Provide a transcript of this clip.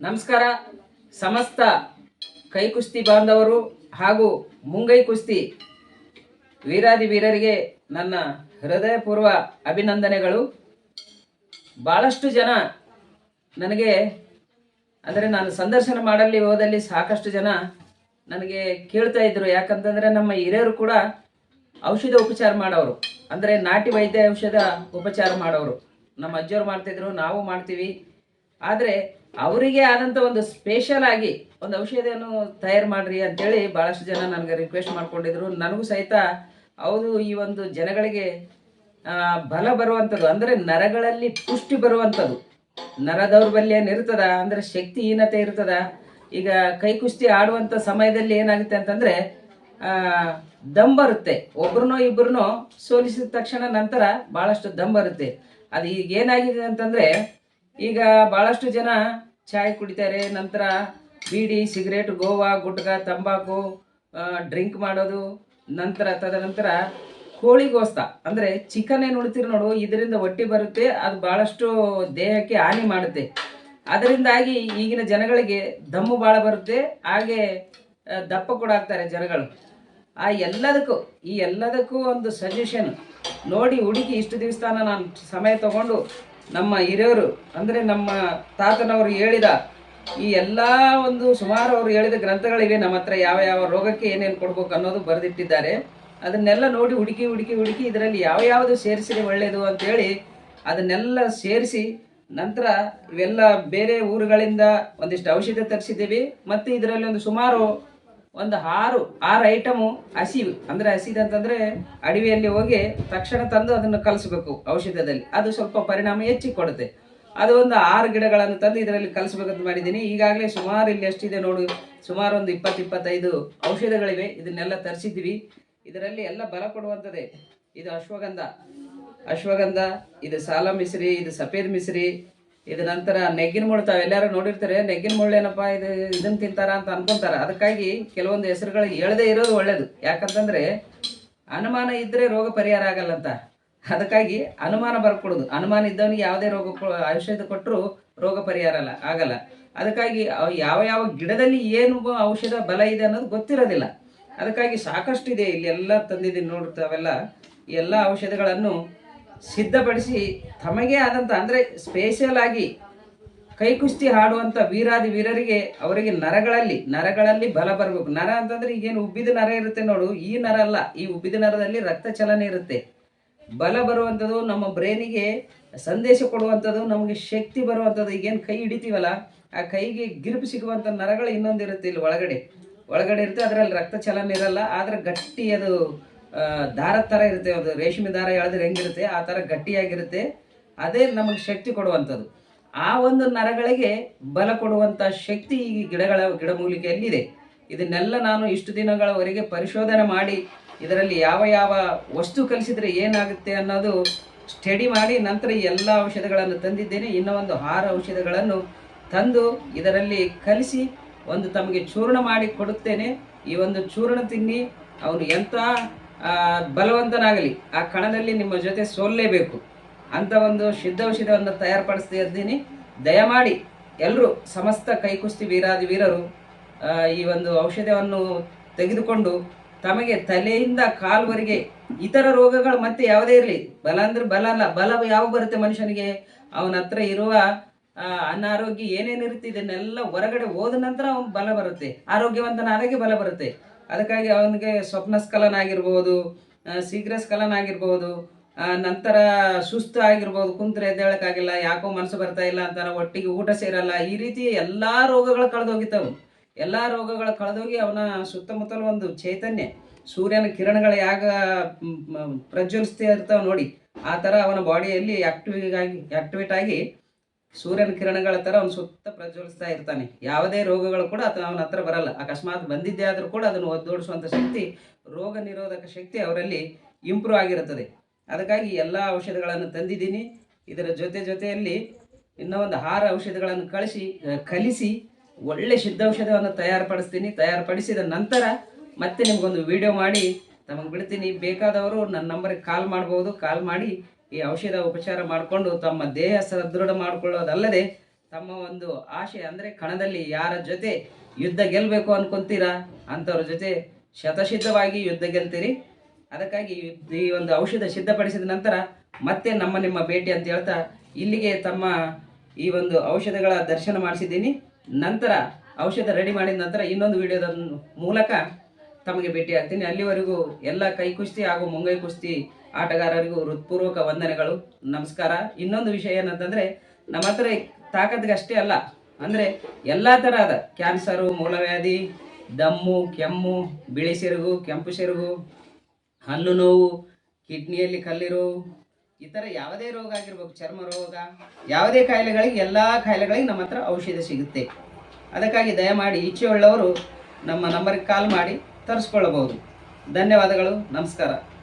ನಮಸ್ಕಾರ. ಸಮಸ್ತ ಕೈ ಕುಸ್ತಿ ಬಾಂಧವರು ಹಾಗೂ ಮುಂಗೈ ಕುಸ್ತಿ ವೀರಾದಿ ವೀರರಿಗೆ ನನ್ನ ಹೃದಯಪೂರ್ವ ಅಭಿನಂದನೆಗಳು. ಭಾಳಷ್ಟು ಜನ ನನಗೆ, ಅಂದರೆ ನಾನು ಸಂದರ್ಶನ ಮಾಡಲಿ ಹೋದಲ್ಲಿ ಸಾಕಷ್ಟು ಜನ ನನಗೆ ಕೇಳ್ತಾ ಇದ್ರು. ಯಾಕಂತಂದರೆ ನಮ್ಮ ಹಿರಿಯರು ಕೂಡ ಔಷಧ ಉಪಚಾರ ಮಾಡೋರು. ಅಂದರೆ ನಾಟಿ ವೈದ್ಯ ಔಷಧ ಉಪಚಾರ ಮಾಡೋರು. ನಮ್ಮ ಅಜ್ಜಿಯವ್ರು ಮಾಡ್ತಿದ್ರು ನಾವು ಮಾಡ್ತೀವಿ. ಆದರೆ ಅವರಿಗೆ ಆದಂಥ ಒಂದು ಸ್ಪೆಷಲ್ ಆಗಿ ಒಂದು ಔಷಧಿಯನ್ನು ತಯಾರು ಮಾಡ್ರಿ ಅಂತೇಳಿ ಭಾಳಷ್ಟು ಜನ ನನಗೆ ರಿಕ್ವೆಸ್ಟ್ ಮಾಡ್ಕೊಂಡಿದ್ರು. ನನಗೂ ಸಹಿತ ಹೌದು, ಈ ಒಂದು ಜನಗಳಿಗೆ ಬಲ ಬರುವಂಥದ್ದು ಅಂದರೆ ನರಗಳಲ್ಲಿ ಪುಷ್ಟಿ ಬರುವಂಥದ್ದು ನರ ದೌರ್ಬಲ್ಯ ಏನಿರ್ತದ ಅಂದರೆ ಶಕ್ತಿಹೀನತೆ ಇರ್ತದ. ಈಗ ಕೈ ಕುಸ್ತಿ ಆಡುವಂಥ ಸಮಯದಲ್ಲಿ ಏನಾಗುತ್ತೆ ಅಂತಂದ್ರೆ ದಮ್ ಬರುತ್ತೆ. ಒಬ್ರನ್ನೋ ಇಬ್ಬರನ್ನೋ ಸೋಲಿಸಿದ ತಕ್ಷಣ ನಂತರ ಬಹಳಷ್ಟು ದಮ್ ಬರುತ್ತೆ. ಅದು ಈಗ ಏನಾಗಿದೆ ಅಂತಂದ್ರೆ ಈಗ ಬಹಳಷ್ಟು ಜನ ಚಾಯ್ ಕುಡಿತಾರೆ. ನಂತರ ಬೀಡಿ, ಸಿಗರೇಟ್, ಗೋವಾ, ಗುಟ್ಕ, ತಂಬಾಕು ಡ್ರಿಂಕ್ ಮಾಡೋದು. ನಂತರ ತದನಂತರ ಕೋಳಿ ಗೋಸ್ತ ಅಂದ್ರೆ ಚಿಕನ್ ಏನು ಉಳಿತೀರಿ ನೋಡು, ಇದರಿಂದ ಹೊಟ್ಟೆ ಬರುತ್ತೆ, ಅದು ಬಹಳಷ್ಟು ದೇಹಕ್ಕೆ ಹಾನಿ ಮಾಡುತ್ತೆ. ಅದರಿಂದಾಗಿ ಈಗಿನ ಜನಗಳಿಗೆ ದಮ್ಮು ಭಾಳ ಬರುತ್ತೆ. ಹಾಗೆ ದಪ್ಪ ಕೂಡ ಆಗ್ತಾರೆ ಜನಗಳು. ಆ ಎಲ್ಲದಕ್ಕೂ, ಈ ಎಲ್ಲದಕ್ಕೂ ಒಂದು ಸಜೆಷನ್ ನೋಡಿ ಹುಡುಕಿ ಇಷ್ಟು ದಿವಸ ನಾನು ಸಮಯ ತಗೊಂಡು ನಮ್ಮ ಹಿರಿಯರು, ಅಂದರೆ ನಮ್ಮ ತಾತನವರು ಹೇಳಿದ ಈ ಎಲ್ಲ ಒಂದು ಸುಮಾರು ಅವರು ಹೇಳಿದ ಗ್ರಂಥಗಳಿವೆ, ನಮ್ಮ ಹತ್ರ ಯಾವ ಯಾವ ರೋಗಕ್ಕೆ ಏನೇನು ಕೊಡ್ಬೇಕು ಅನ್ನೋದು ಬರೆದಿಟ್ಟಿದ್ದಾರೆ. ಅದನ್ನೆಲ್ಲ ನೋಡಿ ಹುಡುಕಿ ಹುಡುಕಿ ಹುಡುಕಿ ಇದರಲ್ಲಿ ಯಾವ ಯಾವುದು ಸೇರಿಸಿದ್ರೆ ಒಳ್ಳೆಯದು ಅಂತೇಳಿ ಅದನ್ನೆಲ್ಲ ಸೇರಿಸಿ ನಂತರ ಇವೆಲ್ಲ ಬೇರೆ ಊರುಗಳಿಂದ ಒಂದಿಷ್ಟು ಔಷಧ ತರಿಸಿದ್ದೀವಿ. ಮತ್ತು ಇದರಲ್ಲಿ ಒಂದು ಸುಮಾರು ಒಂದು ಆರು ಆರು ಐಟಮು ಹಸಿ ಅಂದರೆ ಹಸಿದಂತಂದರೆ ಅಡವಿಯಲ್ಲಿ ಹೋಗಿ ತಕ್ಷಣ ತಂದು ಅದನ್ನು ಕಲಿಸ್ಬೇಕು ಔಷಧದಲ್ಲಿ. ಅದು ಸ್ವಲ್ಪ ಪರಿಣಾಮ ಹೆಚ್ಚಿ ಕೊಡುತ್ತೆ. ಅದು ಒಂದು ಆರು ಗಿಡಗಳನ್ನು ತಂದು ಇದರಲ್ಲಿ ಕಲಿಸ್ಬೇಕಂತ ಮಾಡಿದ್ದೀನಿ. ಈಗಾಗಲೇ ಸುಮಾರು ಇಲ್ಲಿ ಎಷ್ಟಿದೆ ನೋಡು. ಸುಮಾರು ಒಂದು ಇಪ್ಪತ್ತು, ಇಪ್ಪತ್ತೈದು ಔಷಧಗಳಿವೆ. ಇದನ್ನೆಲ್ಲ ತರಿಸಿದ್ವಿ ಇದರಲ್ಲಿ ಎಲ್ಲ ಬಲ ಕೊಡುವಂಥದ್ದೇ. ಇದು ಅಶ್ವಗಂಧ. ಅಶ್ವಗಂಧ, ಇದು ಸಾಲ ಮಿಸ್ರಿ ಇದು ಸಫೇದ್ ಮಿಶ್ರಿ ಇದು ನಂತರ ನೆಗ್ಗಿನ ಮುಳ್ಳು ತಾವೆಲ್ಲರೂ ನೋಡಿರ್ತಾರೆ, ನೆಗ್ಗಿನ ಮುಳ್ಳು ಏನಪ್ಪ ಇದು ಇದನ್ನ ತಿಂತಾರ ಅಂತ ಅನ್ಕೊಂತಾರ. ಅದಕ್ಕಾಗಿ ಕೆಲವೊಂದು ಹೆಸರುಗಳು ಹೇಳದೇ ಇರೋದು ಒಳ್ಳೇದು. ಯಾಕಂತಂದ್ರೆ ಅನುಮಾನ ಇದ್ರೆ ರೋಗ ಪರಿಹಾರ ಆಗಲ್ಲಂತ ಅದಕ್ಕಾಗಿ ಅನುಮಾನ ಬರ್ಕೊಡೋದು. ಅನುಮಾನ ಇದ್ದವನಿಗೆ ಯಾವುದೇ ರೋಗ ಔಷಧ ಕೊಟ್ಟರು ರೋಗ ಪರಿಹಾರ ಅಲ್ಲ, ಆಗಲ್ಲ. ಅದಕ್ಕಾಗಿ ಯಾವ ಯಾವ ಗಿಡದಲ್ಲಿ ಏನು ಔಷಧ ಬಲ ಇದೆ ಅನ್ನೋದು ಗೊತ್ತಿರೋದಿಲ್ಲ. ಅದಕ್ಕಾಗಿ ಸಾಕಷ್ಟು ಇದೆ ಇಲ್ಲಿ ಎಲ್ಲ ತಂದಿದ್ದೀನಿ ನೋಡ್ತಾವೆಲ್ಲ ಎಲ್ಲ ಔಷಧಗಳನ್ನು ಸಿದ್ಧಪಡಿಸಿ ತಮಗೆ ಆದಂಥ ಅಂದರೆ ಸ್ಪೇಷಲ್ ಆಗಿ ಕೈಕುಸ್ತಿ ಹಾಡುವಂಥ ವೀರಾದಿ ವೀರರಿಗೆ ಅವರಿಗೆ ನರಗಳಲ್ಲಿ ನರಗಳಲ್ಲಿ ಬಲ ಬರಬೇಕು. ನರ ಅಂತಂದ್ರೆ ಈಗೇನು ಉಬ್ಬಿದ ನರ ಇರುತ್ತೆ ನೋಡು, ಈ ನರ ಅಲ್ಲ, ಈ ಉಬ್ಬಿದ ನರದಲ್ಲಿ ರಕ್ತ ಚಲನೆ ಇರುತ್ತೆ. ಬಲ ಬರುವಂಥದ್ದು ನಮ್ಮ ಬ್ರೈನಿಗೆ ಸಂದೇಶ ಕೊಡುವಂಥದ್ದು ನಮಗೆ ಶಕ್ತಿ ಬರುವಂಥದ್ದು ಈಗೇನು ಕೈ ಹಿಡಿತೀವಲ್ಲ, ಆ ಕೈಗೆ ಗಿರುಪು ಸಿಗುವಂಥ ನರಗಳು ಇನ್ನೊಂದು ಇರುತ್ತೆ ಇಲ್ಲಿ ಒಳಗಡೆ. ಒಳಗಡೆ ಇರುತ್ತೆ, ಅದರಲ್ಲಿ ರಕ್ತ ಚಲನೆ ಇರಲ್ಲ, ಆದರೆ ಗಟ್ಟಿ ಅದು ದಾರದ ಥರ ಇರುತ್ತೆ, ಅದು ರೇಷ್ಮೆ ದಾರ ಎಳೆದ್ರೆ ಹೆಂಗಿರುತ್ತೆ, ಆ ಥರ ಗಟ್ಟಿಯಾಗಿರುತ್ತೆ. ಅದೇ ನಮಗೆ ಶಕ್ತಿ ಕೊಡುವಂಥದ್ದು. ಆ ಒಂದು ನರಗಳಿಗೆ ಬಲ ಕೊಡುವಂಥ ಶಕ್ತಿ ಈ ಗಿಡಗಳ ಗಿಡಮೂಲಿಕೆಯಲ್ಲಿದೆ ಇದನ್ನೆಲ್ಲ ನಾನು ಇಷ್ಟು ದಿನಗಳವರೆಗೆ ಪರಿಶೋಧನೆ ಮಾಡಿ, ಇದರಲ್ಲಿ ಯಾವ ಯಾವ ವಸ್ತು ಕಲಿಸಿದರೆ ಏನಾಗುತ್ತೆ ಅನ್ನೋದು ಸ್ಟಡಿ ಮಾಡಿ, ನಂತರ ಎಲ್ಲ ಔಷಧಗಳನ್ನು ತಂದಿದ್ದೇನೆ. ಇನ್ನೂ ಒಂದು ಆರು ಔಷಧಗಳನ್ನು ತಂದು ಇದರಲ್ಲಿ ಕಲಿಸಿ ಒಂದು ತಮಗೆ ಚೂರ್ಣ ಮಾಡಿ ಕೊಡುತ್ತೇನೆ. ಈ ಒಂದು ಚೂರ್ಣ ತಿನ್ನಿ, ಅವನು ಎಂಥ ಬಲವಂತನಾಗಲಿ. ಆ ಕಣದಲ್ಲಿ ನಿಮ್ಮ ಜೊತೆ ಸೋಲ್ಲೇಬೇಕು. ಅಂತ ಒಂದು ಸಿದ್ಧ ಔಷಧವನ್ನು ತಯಾರುಪಡಿಸ್ತಾ ಇದ್ದೀನಿ. ದಯಮಾಡಿ ಎಲ್ಲರೂ ಸಮಸ್ತ ಕೈಕುಸ್ತಿ ವೀರಾದಿ ವೀರರು ಈ ಒಂದು ಔಷಧವನ್ನು ತೆಗೆದುಕೊಂಡು ತಮಗೆ ತಲೆಯಿಂದ ಕಾಲ್ವರೆಗೆ ಇತರ ರೋಗಗಳು ಮತ್ತೆ ಯಾವುದೇ ಇರಲಿ. ಬಲ ಅಂದ್ರೆ ಬಲ ಅಲ್ಲ, ಬಲ ಯಾವ ಬರುತ್ತೆ ಮನುಷ್ಯನಿಗೆ? ಅವನ ಹತ್ರ ಇರುವ ಅನಾರೋಗ್ಯ ಏನೇನಿರುತ್ತೆ, ಇದನ್ನೆಲ್ಲ ಹೊರಗಡೆ ಹೋದ ನಂತರ ಅವನು ಬಲ ಬರುತ್ತೆ. ಆರೋಗ್ಯವಂತನಾದಾಗೆ ಬಲ ಬರುತ್ತೆ. ಅದಕ್ಕಾಗಿ ಅವನಿಗೆ ಸ್ವಪ್ನಸ್ಖಲನ ಆಗಿರ್ಬೋದು ಶೀಘ್ರ ಸ್ಖಲನ ಆಗಿರ್ಬೋದು ನಂತರ ಸುಸ್ತು ಆಗಿರ್ಬೋದು, ಕುಂತ್ರೆ ಎದ್ದೇಳಕ್ಕಾಗಿಲ್ಲ, ಯಾಕೋ ಮನಸ್ಸು ಬರ್ತಾ ಇಲ್ಲ ಅಂತಾನೆ, ಒಟ್ಟಿಗೆ ಊಟ ಸೇರಲ್ಲ, ಈ ರೀತಿ ಎಲ್ಲಾ ರೋಗಗಳು ಕಳೆದೋಗಿತ್ತವು ಎಲ್ಲಾ ರೋಗಗಳು ಕಳೆದೋಗಿ ಅವನ ಸುತ್ತಮುತ್ತಲು ಒಂದು ಚೈತನ್ಯ, ಸೂರ್ಯನ ಕಿರಣಗಳು ಯಾಗ ಪ್ರಜ್ವಲಿಸ್ತಾ ಇರ್ತಾವ ನೋಡಿ. ಆ ಥರ ಅವನ ಬಾಡಿಯಲ್ಲಿ ಆಕ್ಟಿವ್ ಆಗಿ ಆಕ್ಟಿವೇಟ್ ಆಗಿ ಸೂರ್ಯನ ಕಿರಣಗಳ ಥರ ಅವನು ಸುತ್ತ ಪ್ರಜ್ವಲಿಸ್ತಾ ಇರ್ತಾನೆ. ಯಾವುದೇ ರೋಗಗಳು ಕೂಡ ಅಥವಾ ಅವನ ಹತ್ರ ಬರಲ್ಲ. ಅಕಸ್ಮಾತ್ ಬಂದಿದ್ದೇ ಆದರೂ ಕೂಡ ಅದನ್ನು ಒದ್ದೋಡಿಸುವಂಥ ಶಕ್ತಿ, ರೋಗ ನಿರೋಧಕ ಶಕ್ತಿ ಅವರಲ್ಲಿ ಇಂಪ್ರೂವ್ ಆಗಿರುತ್ತದೆ. ಅದಕ್ಕಾಗಿ ಎಲ್ಲ ಔಷಧಗಳನ್ನು ತಂದಿದ್ದೀನಿ. ಇದರ ಜೊತೆ ಜೊತೆಯಲ್ಲಿ ಇನ್ನೂ ಒಂದು ಆರು ಔಷಧಗಳನ್ನು ಕಳಿಸಿ ಕಲಿಸಿ, ಒಳ್ಳೆ ಸಿದ್ಧೌಷಧವನ್ನು ತಯಾರುಪಡಿಸ್ತೀನಿ. ತಯಾರುಪಡಿಸಿದ ನಂತರ ಮತ್ತೆ ನಿಮಗೊಂದು ವಿಡಿಯೋ ಮಾಡಿ. ತಮಗೆ ಬಿಡ್ತೀನಿ. ಬೇಕಾದವರು ನನ್ನ ನಂಬರಿಗೆ ಕಾಲ್ ಮಾಡ್ಬೋದು. ಕಾಲ್ ಮಾಡಿ. ಈ ಔಷಧ ಉಪಚಾರ ಮಾಡಿಕೊಂಡು ತಮ್ಮ ದೇಹ ಸದೃಢ ಮಾಡಿಕೊಳ್ಳೋದಲ್ಲದೆ ತಮ್ಮ ಒಂದು ಆಶೆ ಅಂದರೆ ಕಣದಲ್ಲಿ ಯಾರ ಜೊತೆ ಯುದ್ಧ ಗೆಲ್ಲಬೇಕು ಅನ್ಕೊಂತೀರಾ? ಅಂಥವ್ರ ಜೊತೆ ಶತಸಿದ್ಧವಾಗಿ ಯುದ್ಧ ಗೆಲ್ತೀರಿ. ಅದಕ್ಕಾಗಿ ಈ ಒಂದು ಔಷಧ ಸಿದ್ಧಪಡಿಸಿದ ನಂತರ ಮತ್ತೆ ನಮ್ಮ ನಿಮ್ಮ ಭೇಟಿ ಅಂತ ಹೇಳ್ತಾ ಇಲ್ಲಿಗೆ ತಮ್ಮ ಈ ಒಂದು ಔಷಧಗಳ ದರ್ಶನ ಮಾಡಿಸಿದ್ದೀನಿ. ನಂತರ ಔಷಧ ರೆಡಿ ಮಾಡಿದ ನಂತರ ಇನ್ನೊಂದು ವಿಡಿಯೋದ ಮೂಲಕ ತಮಗೆ ಭೇಟಿ ಆಗ್ತೀನಿ. ಅಲ್ಲಿವರೆಗೂ ಎಲ್ಲ ಕೈ ಕುಸ್ತಿ ಹಾಗೂ ಮುಂಗೈ ಕುಸ್ತಿ ಆಟಗಾರರಿಗೂ ಹೃತ್ಪೂರ್ವಕ ವಂದನೆಗಳು. ನಮಸ್ಕಾರ. ಇನ್ನೊಂದು ವಿಷಯ ಏನಂತಂದ್ರೆ, ನಮ್ಮ ಹತ್ರ ತಾಕತ್ಗೆ ಅಷ್ಟೇ ಅಲ್ಲ. ಅಂದ್ರೆ ಎಲ್ಲಾ ತರಹದ ಕ್ಯಾನ್ಸರು ಮೂಲವ್ಯಾಧಿ ದಮ್ಮು, ಕೆಮ್ಮು, ಬಿಳಿ ಸೆರಗು, ಕೆಂಪು ಸೆರಗು, ಹಲ್ಲು ನೋವು, ಕಿಡ್ನಿಯಲ್ಲಿ ಕಲ್ಲಿರು ಈ ಯಾವುದೇ ರೋಗ ಆಗಿರ್ಬೇಕು, ಚರ್ಮ ರೋಗ, ಯಾವುದೇ ಕಾಯಿಲೆಗಳಿಗೆ ಎಲ್ಲ ಕಾಯಿಲೆಗಳಿಗೆ ನಮ್ಮ ಹತ್ರ ಔಷಧ ಸಿಗುತ್ತೆ. ಅದಕ್ಕಾಗಿ ದಯಮಾಡಿ ಇಚ್ಛೆ ಉಳ್ಳವರು ನಮ್ಮ ನಂಬರ್ಗೆ ಕಾಲ್ ಮಾಡಿ. ತರಿಸ್ಕೊಳ್ಳಬಹುದು. ಧನ್ಯವಾದಗಳು. ನಮಸ್ಕಾರ.